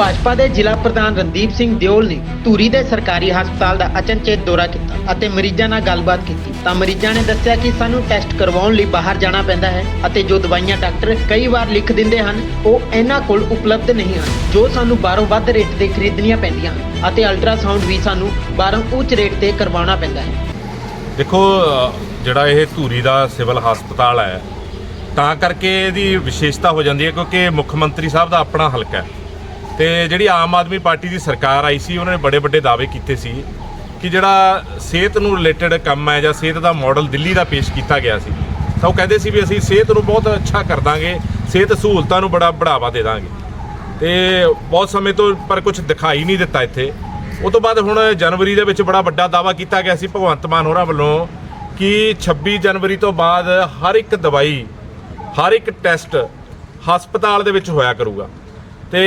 ਭਾਜਪਾ ਦੇ ਜ਼ਿਲ੍ਹਾ ਪ੍ਰਧਾਨ ਰਣਦੀਪ ਸਿੰਘ ਦਿਓਲ ਨੇ ਧੂਰੀ ਦੇ ਸਰਕਾਰੀ ਹਸਪਤਾਲ ਦਾ ਅਚਨਚੇਤ ਦੌਰਾ ਕੀਤਾ ਅਤੇ ਮਰੀਜ਼ਾਂ ਨਾਲ ਗੱਲਬਾਤ ਕੀਤੀ। ਤਾਂ ਮਰੀਜ਼ਾਂ ਨੇ ਦੱਸਿਆ ਕਿ ਸਾਨੂੰ ਟੈਸਟ ਕਰਵਾਉਣ ਲਈ ਬਾਹਰ ਜਾਣਾ ਪੈਂਦਾ ਹੈ ਅਤੇ ਜੋ ਦਵਾਈਆਂ ਡਾਕਟਰ ਕਈ ਵਾਰ ਲਿਖ ਦਿੰਦੇ ਹਨ, ਉਹ ਇਹਨਾਂ ਕੋਲ ਉਪਲਬਧ ਨਹੀਂ ਹਨ, ਜੋ ਸਾਨੂੰ ਬਾਹਰੋਂ ਵੱਧ ਰੇਟ ਤੇ ਖਰੀਦਣੀਆਂ ਪੈਂਦੀਆਂ ਹਨ ਅਤੇ ਅਲਟਰਾਸਾਊਂਡ ਵੀ ਸਾਨੂੰ ਬਾਹਰੋਂ ਉੱਚ ਰੇਟ ਤੇ ਕਰਵਾਉਣਾ ਪੈਂਦਾ ਹੈ। ਦੇਖੋ, ਜਿਹੜਾ ਇਹ ਧੂਰੀ ਦਾ ਸਿਵਲ ਹਸਪਤਾਲ ਹੈ, ਤਾਂ ਕਰਕੇ ਇਹਦੀ ਵਿਸ਼ੇਸ਼ਤਾ ਹੋ ਜਾਂਦੀ ਹੈ ਕਿਉਂਕਿ ਮੁੱਖ ਮੰਤਰੀ ਸਾਹਿਬ ਦਾ ਆਪਣਾ ਹਲਕਾ ਹੈ। ਤੇ ਜਿਹੜੀ ਆਮ ਆਦਮੀ ਪਾਰਟੀ ਦੀ ਸਰਕਾਰ ਆਈ ਸੀ, ਉਹਨਾਂ ਨੇ ਬੜੇ ਵੱਡੇ ਦਾਅਵੇ ਕੀਤੇ ਸੀ ਕਿ ਜਿਹੜਾ ਸਿਹਤ ਨੂੰ ਰਿਲੇਟਡ ਕੰਮ ਹੈ ਜਾਂ ਸਿਹਤ ਦਾ ਮਾਡਲ ਦਿੱਲੀ ਦਾ ਪੇਸ਼ ਕੀਤਾ ਗਿਆ ਸੀ, ਤਾਂ ਉਹ ਕਹਿੰਦੇ ਸੀ ਵੀ ਅਸੀਂ ਸਿਹਤ ਨੂੰ ਬਹੁਤ ਅੱਛਾ ਕਰ ਦਾਂਗੇ, ਸਿਹਤ ਸਹੂਲਤਾਂ ਨੂੰ ਬੜਾ ਬੜਾਵਾ ਦੇ ਦਾਂਗੇ। ਤੇ ਬਹੁਤ ਸਮੇਂ ਤੋਂ ਪਰ ਕੁਝ ਦਿਖਾਈ ਨਹੀਂ ਦਿੱਤਾ ਇੱਥੇ। ਉਹ ਤੋਂ ਬਾਅਦ ਹੁਣ ਜਨਵਰੀ ਦੇ ਵਿੱਚ ਬੜਾ ਵੱਡਾ ਦਾਵਾ ਕੀਤਾ ਗਿਆ ਸੀ ਭਗਵੰਤ ਮਾਨ ਹੋਰਾਂ ਵੱਲੋਂ ਕਿ 26 ਜਨਵਰੀ ਤੋਂ ਬਾਅਦ ਹਰ ਇੱਕ ਦਵਾਈ, ਹਰ ਇੱਕ ਟੈਸਟ ਹਸਪਤਾਲ ਦੇ ਵਿੱਚ ਹੋਇਆ ਕਰੂਗਾ। ਤੇ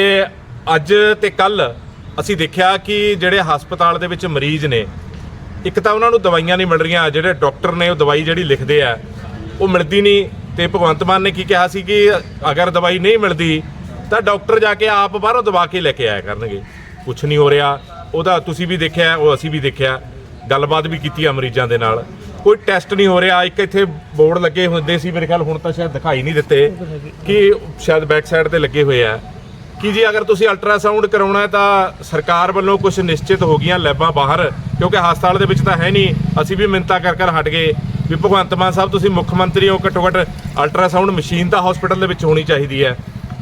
ਅੱਜ ਤੇ ਕੱਲ ਅਸੀਂ ਦੇਖਿਆ ਕਿ ਜਿਹੜੇ ਹਸਪਤਾਲ ਦੇ ਵਿੱਚ ਮਰੀਜ਼ ਨੇ, ਇੱਕ ਤਾਂ ਉਹਨਾਂ ਨੂੰ ਦਵਾਈਆਂ ਨਹੀਂ ਮਿਲ ਰਹੀਆਂ, ਜਿਹੜੇ ਡਾਕਟਰ ਨੇ ਉਹ ਦਵਾਈ ਜਿਹੜੀ ਲਿਖਦੇ ਆ, ਉਹ ਮਿਲਦੀ ਨਹੀਂ ਤੇ ਭਗਵੰਤ ਮਾਨ ਨੇ ਕੀ ਕਿਹਾ ਸੀ ਕਿ ਅਗਰ ਦਵਾਈ ਨਹੀਂ ਮਿਲਦੀ ਤਾਂ ਡਾਕਟਰ ਜਾ ਕੇ ਆਪ ਬਾਹਰੋਂ ਦਵਾ ਕੇ ਲੈ ਕੇ ਆਇਆ ਕਰਨਗੇ। ਕੁਝ ਨਹੀਂ ਹੋ ਰਿਹਾ, ਉਹਦਾ ਤੁਸੀਂ ਵੀ ਦੇਖਿਆ, ਉਹ ਅਸੀਂ ਵੀ ਦੇਖਿਆ, ਗੱਲਬਾਤ ਵੀ ਕੀਤੀ ਆ ਮਰੀਜ਼ਾਂ ਦੇ ਨਾਲ। ਕੋਈ ਟੈਸਟ ਨਹੀਂ ਹੋ ਰਿਹਾ, ਇੱਕ ਇੱਥੇ ਬੋਰਡ ਲੱਗੇ ਹੁੰਦੇ ਸੀ, ਮੇਰੇ ਖਿਆਲ ਹੁਣ ਤਾਂ ਸ਼ਾਇਦ ਦਿਖਾਈ ਨਹੀਂ ਦਿੱਤੇ, ਕਿ ਸ਼ਾਇਦ ਬੈਕ ਸਾਈਡ ਤੇ ਲੱਗੇ ਹੋਏ ਆ। ਕਿ ਜੀ ਅਗਰ ਤੁਸੀਂ ਅਲਟਰਾਸਾਊਂਡ ਕਰਾਉਣਾ ਹੈ ਤਾਂ ਸਰਕਾਰ ਵੱਲੋਂ ਕੁਝ ਨਿਸ਼ਚਿਤ ਹੋ ਗਈਆਂ ਲੈਬਾਂ ਬਾਹਰ, ਕਿਉਂਕਿ ਹਸਪਤਾਲ ਦੇ ਵਿੱਚ ਤਾਂ ਹੈ ਨਹੀਂ। ਅਸੀਂ ਵੀ ਮਿੰਤਾ ਕਰ ਕਰ ਹਟ ਗਏ। ਵੀ ਭਗਵੰਤ ਮਾਨ ਸਾਹਿਬ, ਤੁਸੀਂ ਮੁੱਖ ਮੰਤਰੀ ਹੋ ਘੱਟੋ ਘੱਟ ਅਲਟਰਾਸਾਊਂਡ ਮਸ਼ੀਨ ਤਾਂ ਹਸਪੀਟਲ ਦੇ ਵਿੱਚ ਹੋਣੀ ਚਾਹੀਦੀ ਹੈ।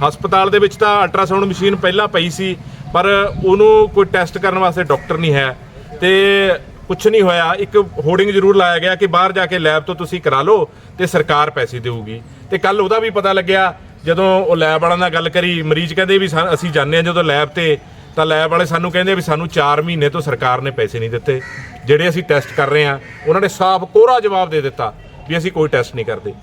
ਹਸਪਤਾਲ ਦੇ ਵਿੱਚ ਤਾਂ ਅਲਟਰਾਸਾਊਂਡ ਮਸ਼ੀਨ ਪਹਿਲਾਂ ਪਈ ਸੀ, ਪਰ ਉਹਨੂੰ ਕੋਈ ਟੈਸਟ ਕਰਨ ਵਾਸਤੇ ਡਾਕਟਰ ਨਹੀਂ ਹੈ। ਤੇ ਕੁਝ ਨਹੀਂ ਹੋਇਆ। ਇੱਕ ਹੋਰਡਿੰਗ ਜ਼ਰੂਰ ਲਾਇਆ ਗਿਆ ਕਿ ਬਾਹਰ ਜਾ ਕੇ ਲੈਬ ਤੋਂ ਤੁਸੀਂ ਕਰਾ ਲਓ ਤੇ ਸਰਕਾਰ ਪੈਸੇ ਦੇਊਗੀ। ਤੇ ਕੱਲ ਉਹਦਾ ਵੀ ਪਤਾ ਲੱਗਿਆ ਜਦੋਂ ਉਹ ਲੈਬ ਵਾਲਿਆਂ ਨਾਲ ਗੱਲ ਕਰੀ, ਮਰੀਜ਼ ਕਹਿੰਦੇ ਵੀ ਸਾ- ਅਸੀਂ ਜਾਂਦੇ ਹਾਂ ਜਦੋਂ ਲੈਬ ਤੇ, ਤਾਂ ਲੈਬ ਵਾਲੇ ਸਾਨੂੰ ਕਹਿੰਦੇ ਵੀ ਸਾਨੂੰ 4 ਮਹੀਨੇ ਤੋਂ ਸਰਕਾਰ ਨੇ ਪੈਸੇ ਨਹੀਂ ਦਿੱਤੇ। ਜਿਹੜੇ ਅਸੀਂ ਟੈਸਟ ਕਰ ਰਹੇ ਹਾਂ, ਉਹਨਾਂ ਨੇ ਸਾਫ਼ ਕੋਰਾ ਜਵਾਬ ਦੇ ਦਿੱਤਾ ਵੀ ਅਸੀਂ ਕੋਈ ਟੈਸਟ ਨਹੀਂ ਕਰਦੇ।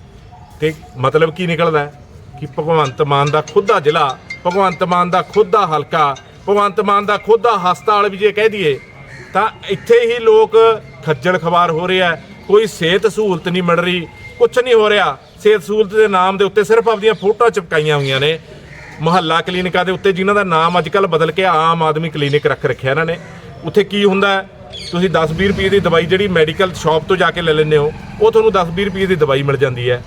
ਤੇ ਮਤਲਬ ਕੀ ਨਿਕਲਦਾ ਹੈ? ਕਿ ਭਗਵੰਤ ਮਾਨ ਦਾ ਖੁਦ ਦਾ ਜ਼ਿਲ੍ਹਾ, ਭਗਵੰਤ ਮਾਨ ਦਾ ਖੁਦ ਦਾ ਹਲਕਾ, ਭਗਵੰਤ ਮਾਨ ਦਾ ਖੁਦ ਦਾ ਹਸਪਤਾਲ ਵੀ ਜੇ ਕਹਿ ਦਈਏ, ਤਾਂ ਇੱਥੇ ਹੀ ਲੋਕ ਖੱਜਲ ਖਵਾਰ ਹੋ ਰਿਹਾ ਕੋਈ ਸਿਹਤ ਸਹੂਲਤ ਨਹੀਂ ਮਿਲ ਰਹੀ ਕੁਝ ਨਹੀਂ ਹੋ ਰਿਹਾ। ਸਿਹਤ ਸਹੂਲਤ ਦੇ ਨਾਮ ਦੇ ਉੱਤੇ ਸਿਰਫ ਆਪਦੀਆਂ ਫੋਟੋਆਂ ਚਿਪਕਾਈਆਂ ਹੋਈਆਂ ਨੇ। ਮੁਹੱਲਾ ਕਲੀਨਿਕਾਂ ਦੇ ਉੱਤੇ ਜਿਨ੍ਹਾਂ ਦਾ ਨਾਮ ਅੱਜ ਕੱਲ ਬਦਲ ਕੇ ਆਮ ਆਦਮੀ ਕਲੀਨਿਕ ਰੱਖ ਰੱਖਿਆ ਇਹਨਾਂ ਨੇ। ਉੱਥੇ ਕੀ ਹੁੰਦਾ ਤੁਸੀਂ 10-20 ਰੁਪਏ ਦੀ ਦਵਾਈ ਜਿਹੜੀ ਮੈਡੀਕਲ ਸ਼ਾਪ ਤੋਂ ਜਾ ਕੇ ਲੈ ਲੈਂਦੇ ਹੋ, ਉਹ ਤੁਹਾਨੂੰ 10-20 ਰੁਪਏ ਦੀ ਦਵਾਈ ਮਿਲ ਜਾਂਦੀ ਹੈ।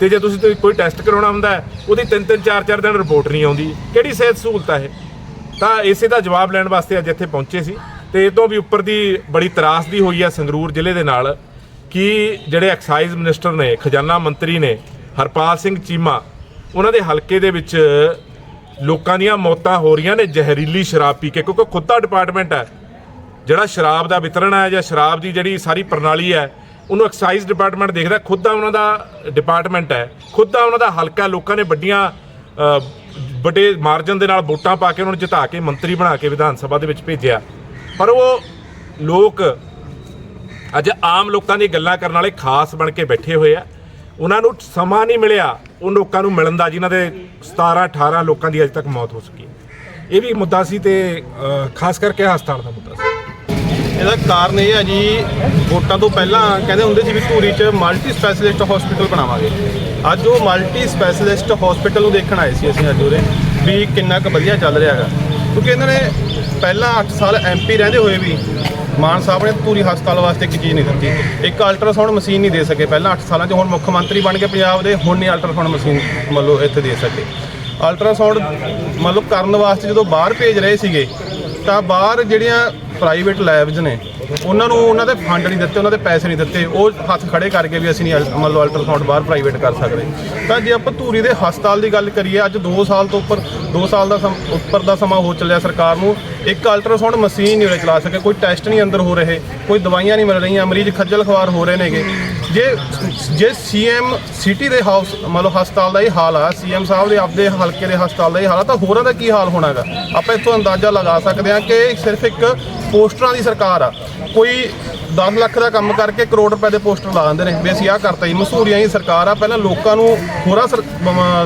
ਤੇ ਜੇ ਤੁਸੀਂ ਕੋਈ ਟੈਸਟ ਕਰਾਉਣਾ ਹੁੰਦਾ ਉਹਦੀ 3-3 4-4 ਦਿਨ ਰਿਪੋਰਟ ਨਹੀਂ ਆਉਂਦੀ। ਕਿਹੜੀ ਸਿਹਤ ਸਹੂਲਤ ਹੈ ਇਹ? ਤਾਂ ਇਸੇ ਦਾ ਜਵਾਬ ਲੈਣ ਵਾਸਤੇ ਅੱਜ ਇੱਥੇ ਪਹੁੰਚੇ ਸੀ। ਤੇ ਇਹ ਤੋਂ ਵੀ ਉੱਪਰ ਦੀ ਬੜੀ ਤਰਾਸਦੀ ਹੋਈ ਹੈ ਸੰਗਰੂਰ ਜ਼ਿਲ੍ਹੇ ਦੇ ਨਾਲ। ਕਿ ਜਿਹੜੇ ਐਕਸਾਈਜ਼ ਮਿਨਿਸਟਰ ਨੇ, ਖਜ਼ਾਨਾ ਮੰਤਰੀ ਨੇ, ਹਰਪਾਲ ਸਿੰਘ ਚੀਮਾ, ਉਹਨਾਂ ਦੇ ਹਲਕੇ ਦੇ ਵਿੱਚ ਲੋਕਾਂ ਦੀਆਂ ਮੌਤਾਂ ਹੋ ਰਹੀਆਂ ਨੇ, ਜ਼ਹਿਰੀਲੀ ਸ਼ਰਾਬ ਪੀ ਕੇ, ਕਿਉਂਕਿ ਖੁਦ ਦਾ ਡਿਪਾਰਟਮੈਂਟ ਹੈ। ਜਿਹੜਾ ਸ਼ਰਾਬ ਦਾ ਵਿਤਰਣ ਹੈ ਜਾਂ ਸ਼ਰਾਬ ਦੀ ਜਿਹੜੀ ਸਾਰੀ ਪ੍ਰਣਾਲੀ ਹੈ, ਉਹਨੂੰ ਐਕਸਾਈਜ਼ ਡਿਪਾਰਟਮੈਂਟ ਦੇਖਦਾ, ਖੁਦ ਦਾ ਉਹਨਾਂ ਦਾ ਡਿਪਾਰਟਮੈਂਟ ਹੈ। ਖੁਦ ਦਾ ਉਹਨਾਂ ਦਾ ਹਲਕਾ, ਲੋਕਾਂ ਨੇ ਵੱਡੀਆਂ ਵੱਡੇ ਮਾਰਜਨ ਦੇ ਨਾਲ ਵੋਟਾਂ ਪਾ ਕੇ ਉਹਨਾਂ ਨੂੰ ਜਿਤਾ ਕੇ, ਮੰਤਰੀ ਬਣਾ ਕੇ ਵਿਧਾਨ ਸਭਾ ਦੇ ਵਿੱਚ ਭੇਜਿਆ। ਪਰ ਉਹ ਲੋਕ ਅੱਜ ਆਮ ਲੋਕਾਂ ਦੀ ਗੱਲਾਂ ਕਰਨ ਵਾਲੇ ਖਾਸ ਬਣ ਕੇ ਬੈਠੇ ਹੋਏ ਆ। ਉਹਨਾਂ ਨੂੰ ਸਮਾਂ ਨਹੀਂ ਮਿਲਿਆ ਉਹ ਲੋਕਾਂ ਨੂੰ ਮਿਲਣ ਦਾ ਜਿਨ੍ਹਾਂ ਦੇ 17 18 ਲੋਕਾਂ ਦੀ ਅਜੇ ਤੱਕ ਮੌਤ ਹੋ ਸਕੀ ਇਹ ਵੀ ਮੁੱਦਾ ਸੀ ਤੇ ਅ, ਖਾਸ ਕਰਕੇ ਹਸਪਤਾਲ ਦਾ ਮੁੱਦਾ ਸੀ। ਇਹਦਾ ਕਾਰਨ ਇਹ ਹੈ ਜੀ ਵੋਟਾਂ ਤੋਂ ਪਹਿਲਾਂ ਕਹਿੰਦੇ ਹੁੰਦੇ ਸੀ ਵੀ ਧੂਰੀ 'ਚ ਮਲਟੀ ਸਪੈਸ਼ਲਿਸਟ ਹਸਪੀਟਲ ਬਣਾਵਾਂਗੇ। ਅੱਜ ਉਹ ਮਲਟੀ ਸਪੈਸ਼ਲਿਸਟ ਹਸਪੀਟਲ ਨੂੰ ਦੇਖਣ ਆਏ ਸੀ ਅਸੀਂ ਅੱਜ ਉਰੇ ਵੀ ਕਿੰਨਾ ਕੁ ਵਧੀਆ ਚੱਲ ਰਿਹਾ ਹੈਗਾ। ਕਿਉਂਕਿ ਇਹਨਾਂ ਨੇ ਪਹਿਲਾਂ 8 ਸਾਲ ਐਮਪੀ ਰਹਿੰਦੇ ਹੋਏ ਵੀ ਮਾਨ ਸਾਹਿਬ ਨੇ ਪੂਰੀ ਹਸਪਤਾਲ ਵਾਸਤੇ ਇੱਕ ਚੀਜ਼ ਨਹੀਂ ਦਿੱਤੀ। ਇੱਕ ਅਲਟਰਾਸਾਊਂਡ ਮਸ਼ੀਨ ਨਹੀਂ ਦੇ ਸਕੇ ਪਹਿਲਾਂ 8 ਸਾਲਾਂ 'ਚ। ਹੁਣ ਮੁੱਖ ਮੰਤਰੀ ਬਣ ਕੇ ਪੰਜਾਬ ਦੇ ਹੁਣ ਨਹੀਂ ਅਲਟਰਾਸਾਊਂਡ ਮਸ਼ੀਨ ਮੰਨ ਲਓ ਇੱਥੇ ਦੇ ਸਕੇ। ਅਲਟਰਾਸਾਊਂਡ ਮੰਨ ਲਓ ਕਰਨ ਵਾਸਤੇ ਜਦੋਂ ਬਾਹਰ ਭੇਜ ਰਹੇ ਸੀਗੇ, ਤਾਂ ਬਾਹਰ ਜਿਹੜੀਆਂ ਪ੍ਰਾਈਵੇਟ ਲੈਬਸ ਨੇ ਉਹਨਾਂ ਨੂੰ ਉਹਨਾਂ ਦੇ ਫੰਡ ਨਹੀਂ ਦਿੱਤੇ, ਉਹਨਾਂ ਦੇ ਪੈਸੇ ਨਹੀਂ ਦਿੱਤੇ। ਉਹ ਹੱਥ ਖੜੇ ਕਰਕੇ ਵੀ ਅਸੀਂ ਨਹੀਂ ਅਲ- ਮੰਨ ਲਓ ਅਲਟਰਾਸਾਊਂਡ ਬਾਹਰ ਪ੍ਰਾਈਵੇਟ ਕਰ ਸਕਦੇ। ਤਾਂ ਜੇ ਆਪਾਂ ਧੂਰੀ ਦੇ ਹਸਪਤਾਲ ਦੀ ਗੱਲ ਕਰੀਏ, ਅੱਜ 2 ਸਾਲ ਤੋਂ ਉੱਪਰ 2 ਸਾਲ ਦਾ ਸਮ- ਉੱਪਰ ਦਾ ਸਮਾਂ ਹੋ ਚੱਲਿਆ ਸਰਕਾਰ ਨੂੰ। ਇੱਕ ਅਲਟਰਾਸਾਊਂਡ ਮਸ਼ੀਨ ਨਹੀਂ ਉਰੇ ਚਲਾ ਸਕੇ, ਕੋਈ ਟੈਸਟ ਨਹੀਂ ਅੰਦਰ ਹੋ ਰਹੇ, ਕੋਈ ਦਵਾਈਆਂ ਨਹੀਂ ਮਿਲ ਰਹੀਆਂ। ਮਰੀਜ਼ ਖੱਜਲ ਖਵਾਰ ਹੋ ਰਹੇ ਨੇਗੇ। ਜੇ ਜੇ ਸੀਐਮ ਸਿਟੀ ਦੇ ਹਾਊਸ ਮਤਲਬ ਹਸਪਤਾਲ ਦਾ ਇਹ ਹਾਲ ਆ ਸੀਐਮ ਸਾਹਿਬ ਦੇ ਆਪਦੇ ਹਲਕੇ ਦੇ ਹਸਪਤਾਲ ਦਾ ਇਹ ਹਾਲ ਆ, ਤਾਂ ਹੋਰਾਂ ਦਾ ਕੀ ਹਾਲ ਹੋਣਾਗਾ ਆਪਾਂ ਇੱਥੋਂ ਅੰਦਾਜ਼ਾ ਲਗਾ ਸਕਦੇ ਹਾਂ ਕਿ ਸਿਰਫ ਇੱਕ ਪੋਸਟਰਾਂ ਦੀ ਸਰਕਾਰ ਆ। ਕੋਈ 10 ਲੱਖ ਦਾ ਕੰਮ ਕਰਕੇ ਕਰੋੜ ਰੁਪਏ ਦੇ ਪੋਸਟਰ ਲਾ ਦਿੰਦੇ ਨੇ, ਵੀ ਅਸੀਂ ਆਹ ਕਰਤਾ ਜੀ, ਮਸੂਰੀਆਂ ਦੀ ਸਰਕਾਰ ਆ। ਪਹਿਲਾਂ ਲੋਕਾਂ ਨੂੰ ਹੋਰਾਂ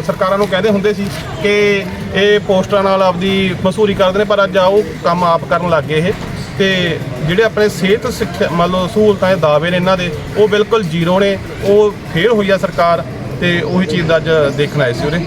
ਸਰਕਾਰਾਂ ਨੂੰ ਕਹਿੰਦੇ ਹੁੰਦੇ ਸੀ ਕਿ ਇਹ ਪੋਸਟਰਾਂ ਨਾਲ ਆਪਦੀ ਮਸੂਰੀ ਕਰਦੇ ਨੇ, ਪਰ ਅੱਜ ਆ ਉਹ ਕੰਮ ਆਪ ਕਰਨ ਲੱਗ ਗਏ ਇਹ। ਤੇ ਜਿਹੜੇ ਆਪਣੇ ਸਿਹਤ ਸਿੱਖਿਆ ਮੰਨ ਲਓ ਸਹੂਲਤਾਂ ਦੇ ਦਾਅਵੇ ਨੇ ਇਹਨਾਂ ਦੇ, ਉਹ ਬਿਲਕੁਲ ਜ਼ੀਰੋ ਨੇ, ਉਹ ਫੇਲ ਹੋਈ ਆ ਸਰਕਾਰ ਤੇ ਉਹੀ ਚੀਜ਼ ਦਾ ਅੱਜ ਦੇਖਣ ਆਏ ਸੀ ਉਰੇ।